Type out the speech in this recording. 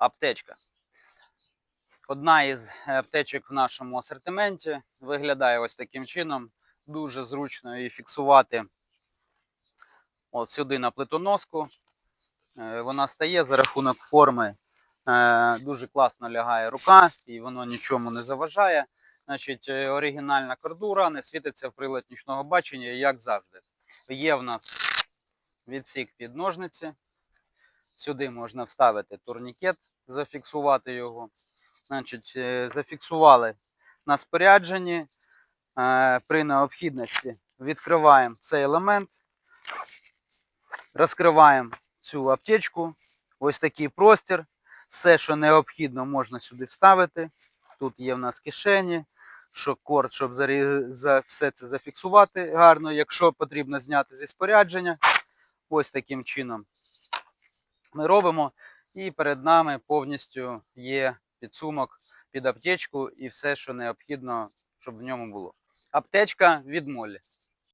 аптечка. Одна із аптечок в нашому асортименті виглядає ось таким чином. Дуже зручно її фіксувати от сюди на плитоноску. Е, Вона стає за рахунок форми. е, Дуже класно лягає рука і воно нічому не заважає. Значить, е, оригінальна кордура не світиться в прилад нічного бачення, як завжди. Є в нас відсік під ножниці. Сюди можна вставити турнікет, зафіксувати його. Значить, е, зафіксували на спорядженні. Е, При необхідності відкриваємо цей елемент, розкриваємо цю аптечку. Ось такий простір. Все, що необхідно, можна сюди вставити. Тут є в нас кишені, шок-корд, щоб все це зафіксувати гарно. Якщо потрібно зняти зі спорядження, ось таким чином ми робимо. І перед нами повністю є підсумок під аптечку і все, що необхідно, щоб в ньому було. Аптечка від Моллі.